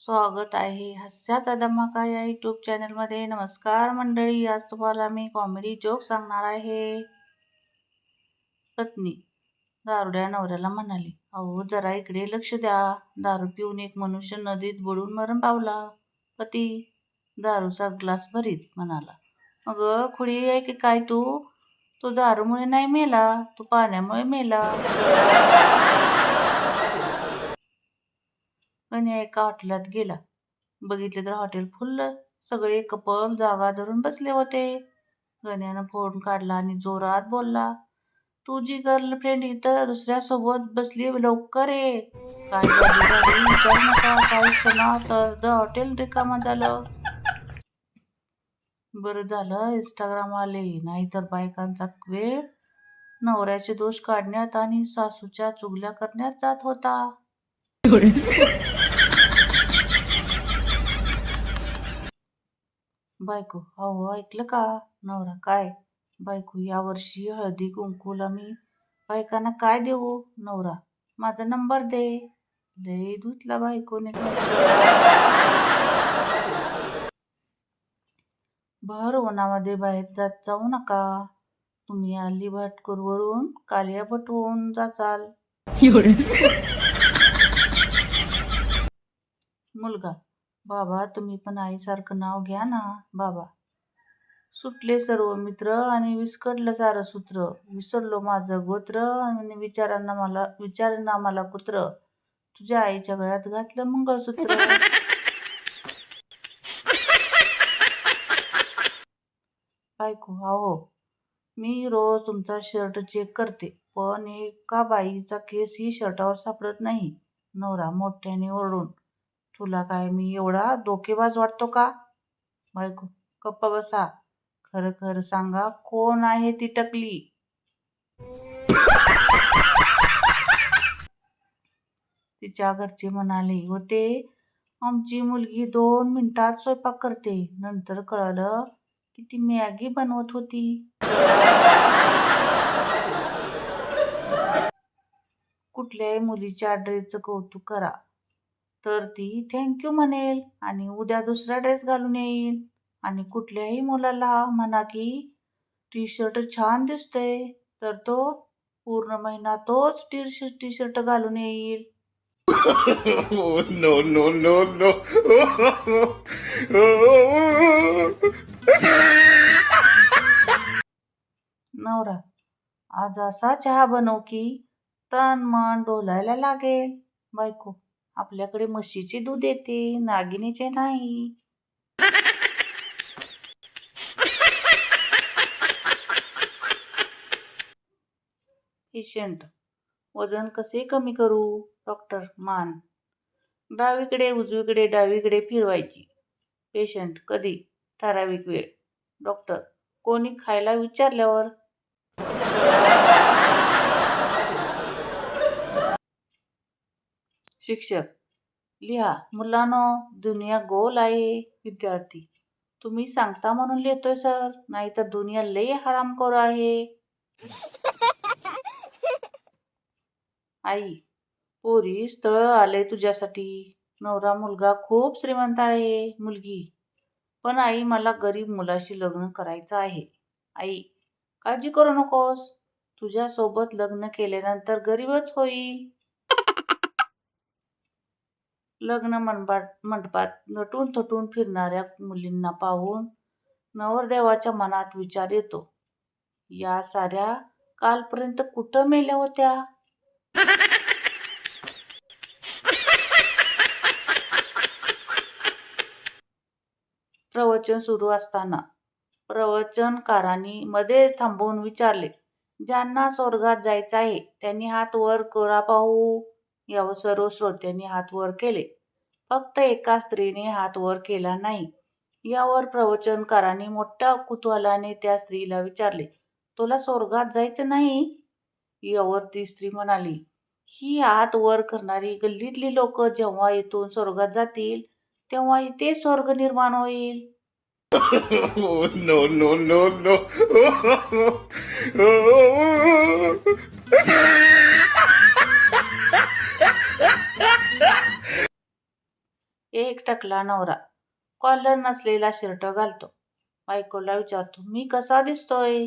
स्वागत आहे. हास्याचा धमाका या यूट्यूब चॅनलमध्ये नमस्कार मंडळी आज तुम्हाला मी कॉमेडी जोक सांगणार आहे. पत्नी दारुड्या नवऱ्याला म्हणाली अहो जरा इकडे लक्ष द्या. दारू पिऊन एक मनुष्य नदीत बुडून मरण पावला. पती दारूचा ग्लास भरीत म्हणाला अगं खुडी आहे की काय तू? तो दारूमुळे नाही मेला तो पाण्यामुळे मेला. गण्या एका हॉटेलात गेला. बघितले तर हॉटेल फुललं सगळे कपल जागा धरून बसले होते. गण्यानं फोन काढला आणि जोरात बोलला तुझी गर्लफ्रेंड इथं दुसऱ्या सोबत बसली लवकर ये. काय तर द हॉटेल रिकामा झालं. बरं झालं इंस्टाग्राम आले. नाहीतर बायकांचा वेळ नवऱ्याचे दोष काढण्यात आणि सासूच्या चुगल्या करण्यात जात होता. बायको अहो ऐकलं का? नवरा काय? बायको यावर्षी हळदी कुंकूला मी बायकांना काय देऊ? नवरा माझा नंबर दे. लय धुतला बायकोने. भर उन्हामध्ये बाहेर जात जाऊ नका. तुम्ही अलिबाटकरवरून कालिया होऊन जाचाल. मुलगा. बाबा तुम्ही पण आईसारखं नाव घ्या ना बाबा. सुटले सर्व मित्र आणि विस्कटलं सारं सूत्र विसरलो माझं गोत्र आणि विचारांना मला विचारांना मला कुत्र. तुझ्या आईच्या गळ्यात घातलं मंगळसूत्र. बायको हो मी रोज तुमचा शर्ट चेक करते पण एका बाईचा केस ही शर्टावर सापडत नाही. नवरा मोठ्याने ओरडून तुला काय मी एवढा धोकेबाज वाटतो का? बायको गप्पा बसा. खरं खरं सांगा कोण आहे ती टकली? तिच्या घरचे म्हणाले होते आमची मुलगी दोन मिनिटात स्वयंपाक करते. नंतर कळलं की ती मॅगी बनवत होती. कुठल्याही मुलीच्या ड्रेसचं कौतुक करा. तर ती थँक्यू म्हणेल आणि उद्या दुसरा ड्रेस घालून येईल. आणि कुठल्याही मुलाला म्हणा की टी शर्ट छान दिसतंय तर तो पूर्ण महिना तोच टी शर्ट टी शर्ट घालून येईल. No no no no. नवरा आज असा चहा बनव की तन मन डोलायला लागेल. बायको. आपल्याकडे म्हशीचे दूध येते नागिनीचे नाही. पेशंट वजन कसे कमी करू? डॉक्टर मान डावीकडे उजवीकडे डावीकडे फिरवायची. पेशंट कधी? ठराविक वेळ. डॉक्टर कोणी खायला विचारल्यावर? शिक्षक लिहा मुलांनो दुनिया गोल आहे विद्यार्थी. तुम्ही सांगता म्हणून लिहितोय सर. नाही तर दुनिया लय हरामखोर आहे. आई पोरी स्थळ आले तुझ्यासाठी. नवरा मुलगा खूप श्रीमंत आहे मुलगी. पण आई मला गरीब मुलाशी लग्न करायचं आहे. आई काळजी करू नकोस. तुझ्यासोबत लग्न केल्यानंतर गरीबच होईल. लग्न मंडपात मंडपात नटून थटून फिरणाऱ्या मुलींना पाहून नवरदेवाच्या मनात विचार येतो. या साऱ्या कालपर्यंत कुठं मेल्या होत्या? प्रवचन सुरू असताना प्रवचनकारांनी मध्येच थांबवून विचारले ज्यांना स्वर्गात जायचं आहे त्यांनी हात वर करा पाहू. यावर सर्व श्रोत्यांनी हात वर केले. फक्त एका स्त्रीने हात वर केला नाही. यावर प्रवचनकारांनी मोठ्या कुतूहलाने त्या स्त्रीला विचारले तुला स्वर्गात जायचं नाही? यावर ती स्त्री म्हणाली ही हात वर करणारी गल्लीतली लोक जेव्हा इथून स्वर्गात जातील तेव्हा इथे स्वर्ग निर्माण होईल. Oh, नो एक टकला नवरा. कॉलर नसलेला शर्ट घालतो. बायकोला विचारतो मी कसा दिसतोय?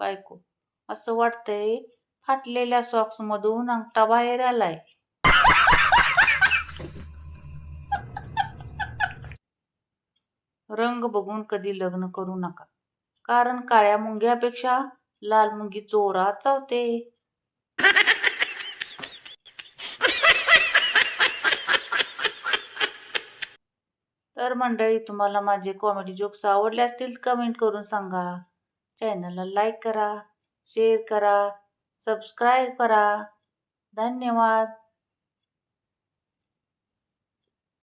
बायको असं वाटतंय फाटलेल्या सॉक्समधून अंगठा बाहेर आलाय. रंग बघून कधी लग्न करू नका. कारण काळ्या मुंग्यापेक्षा लाल मुंगी चोरात चावते. तर मंडळी तुम्हाला माझे कॉमेडी जोक्स आवडले असतील कमेंट करून सांगा. चॅनलला लाईक करा शेअर करा सबस्क्राईब करा. धन्यवाद.